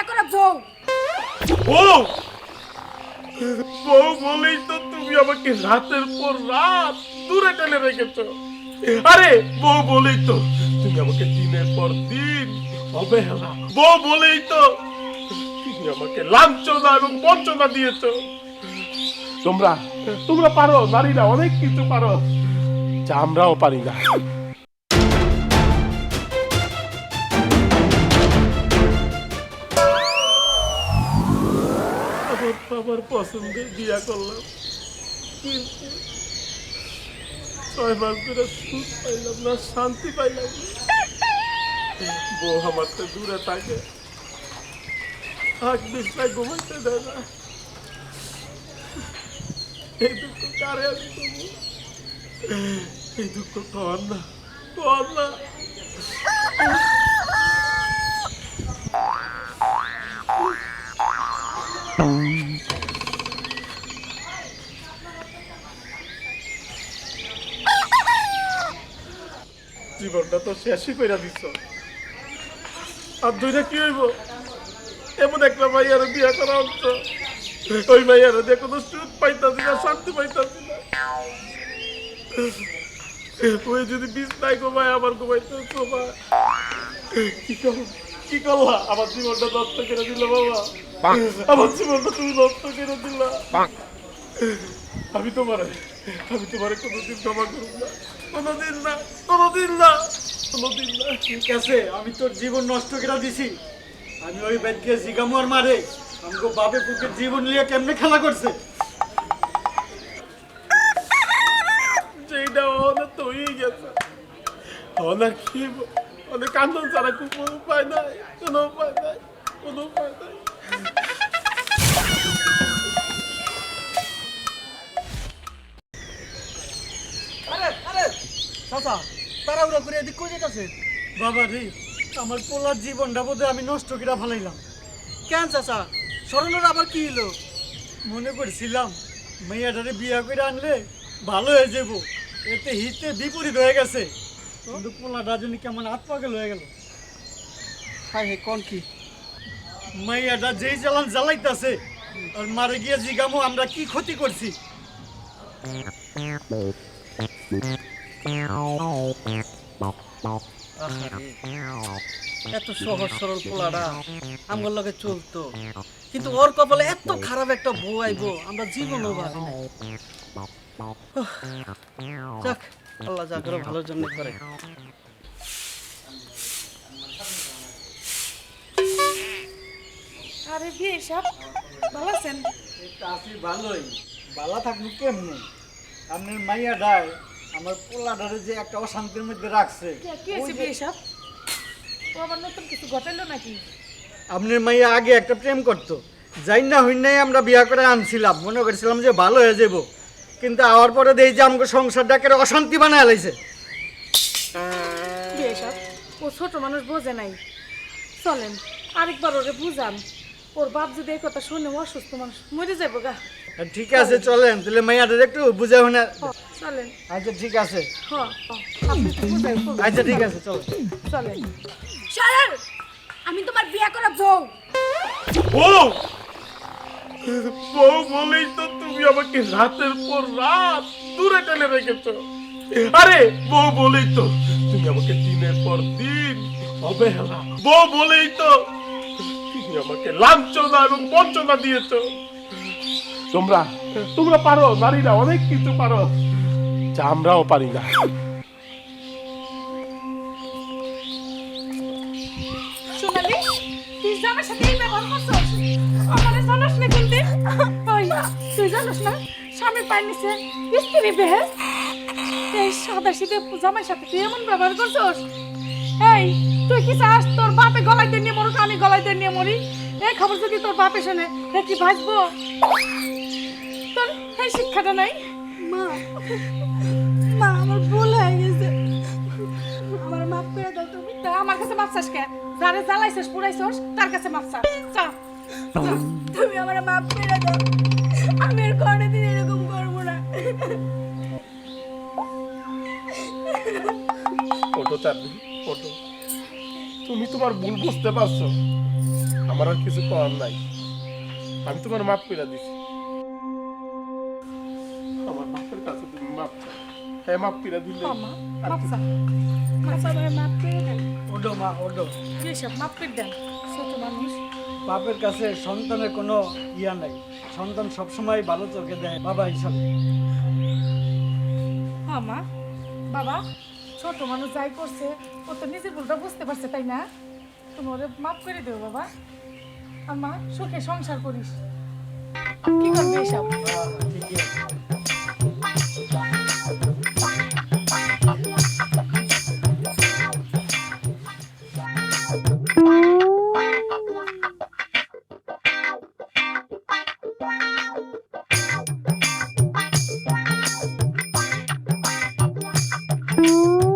বিয়ে করা বউ। বউ বলেই তো তুমি আমাকে রাতের পর রাত দূরে টেনে রেখেছো। আরে, বউ বলেই তো তুমি আমাকে দিনের পর দিন অবহেলা। বউ বলেই তো তুমি আমাকে লাঞ্ছনা এবং বঞ্চনা দিয়েছ। তোমরা তোমরা পারো, নারীরা অনেক কিছু পারো, যা আমরাও পারি না। আমার বাবার পছন্দের বিয়া করলাম। কিন্তু ছয় মাস ধরে সুখ পাইলাম না, শান্তি পাইলাম বউ আমার তো দূরে থাকে। আগ বিছনায় ঘুমাইতে দেয় না। এই দুঃখ কারে আমি? এই দুঃখ কর না কর না। জীবনটা তো শেষই করে দিছ। আর দুইটা কি হইব? এমন একটা মাইয়ার বিয়া করা হচ্ছে। ওই মাইয়ার দিয়ে কোনো সুখ পাইতাছি না শান্তি পাইতাছি না। ওই যদি বিষ নাই ঘুমায় আমার ঘুমাইতে ঘুমায়। কি কি করলা? আমার জীবনটা নষ্ট করে দিল বাবা। আমার জীবনটা তুমি নষ্ট করে দিলা। আমি তোমার আমি তোমার কোনোদিন ক্ষমা করব না। কোনোদিন না কোনোদিন না কোনোদিন না। ঠিক আছে, আমি তোর জীবন নষ্ট করে দিছি। আমি ওই ব্যাটকে জিগামুয়ার মারে। আমাকে বাপে পুকের জীবন নিয়ে কেমনে খেলা করছে? যেটা অনেক তো হয়ে গেছে। অনেক কি অনেক কান্দন ছাড়া কোনো উপায় নাই, কোনো উপায় নাই, কোনো উপায় নাই। চাচা তাড়াহুড়া করে এদিক কই যেতেছে বাবা রে আমার পোলার জীবনটা বোধহয় আমি নষ্ট করে ফেলাইলাম। কেন চাচা? স্মরণের আবার কি হলো মনে করছিলাম মেয়েটারে বিয়া করে আনলে ভালো হয়ে যাব এতে হিতে বিপরীত হয়ে গেছে। কিন্তু পোলাটা জন্য কেমন হাত পাগল হয়ে গেল। হাই হে কোন কি? মাইয়াটা যেই জ্বালান জ্বালাইতেছে আর মারে গিয়ে জিগামো আমরা কি ক্ষতি করছি? এত সহজ সরল পোলাটা আমার লগে চলতো। কিন্তু ওর কপালে এত খারাপ একটা বউ আইবো আমরা জীবনও ভাবি যাক আল্লাহ যা করে ভালোর জন্য করে। আরে বিয়ে সব ভালো আছেন? আছি ভালোই। বালা থাকব কেমনে? আপনার মাইয়া ডায়। আমার পোলাটারে যে একটা অশান্তির মধ্যে রাখছে। কি হয়েছে বিয়ে সব ও আবার নতুন কিছু ঘটাইলো নাকি? আপনার মাইয়া আগে একটা প্রেম করতো। যাই না হই নাই আমরা বিয়া করে আনছিলাম। মনে করছিলাম যে ভালো হয়ে যাব। কিন্তু আওয়ার পরে দেখি যে আমাকে সংসারটাকে অশান্তি বানায় লাইছে। বিয়ে সব ও ছোট মানুষ বোঝে নাই। চলেন আরেকবার ওরে বুঝান। ওর বাপ যদি এই কথা শুনে অসুস্থ মানুষ মরে যাব গা। ঠিক আছে চলেন। তাহলে মাইয়াটার একটু বুঝে শুনে চলেন। আচ্ছা ঠিক আছে। আচ্ছা ঠিক আছে চলো চলেন। চলেন আমি তোমার বিয়ে করা বউ। বউ? বউ বলেই তো তুমি আমাকে রাতের পর রাত দূরে টেনে রেখেছো। আরে বউ বলেই তো তুমি আমাকে দিনের পর দিন অবহেলা। বউ বলেই তো তুমি আমাকে লাঞ্ছনা এবং বঞ্চনা দিয়েছ। তোমরা তোমরা পারো, নারীরা অনেক কিছু পারো। যা আমরাও পারি না। না না নিছে শীতে জামাই এমন ব্যবহার তুই কি চাস তোর আমি গলায় নিয়ে মরি? এই খবর যদি তোর বাপে শোনে কি ভাসবো। এই শিক্ষাটা নাই? মা মা আমার ভুল হয়ে গেছে। আমার মাফ করে দাও তুমি। তা আমার কাছে মাপ চাস কে? যারে জ্বালাইছিস পুরাইছিস তার কাছে মাপ চা। চা তুমি আমার মাফ করে দাও। আমি আর কোনোদিন এরকম করব না। ফটো চাঁদনি ফটো তুমি তোমার ভুল বুঝতে পারছ। আমার আমার আর কিছু করার নাই। আমি তোমার মাপ করে দিছি। হ্যাঁ মাফ করে দিলে মামা মাপ চা মাপ চা মাপ করে দেন ওডো মা ওডো যেসব মাপ করে দেন ছোট মানুষ বাপের কাছে সন্তানের কোনো ইয়া নাই সন্তান সবসময় ভালো চোখে দেয় বাবা হিসাবে হ্যাঁ মা বাবা ছোট মানুষ যাই করছে ও তো নিজের ভুলটা বুঝতে পারছে তাই না তুমি ওরে মাফ করে দেবো বাবা আর মা সুখে সংসার করিস কি করবে এসব ঠিকই আছে Música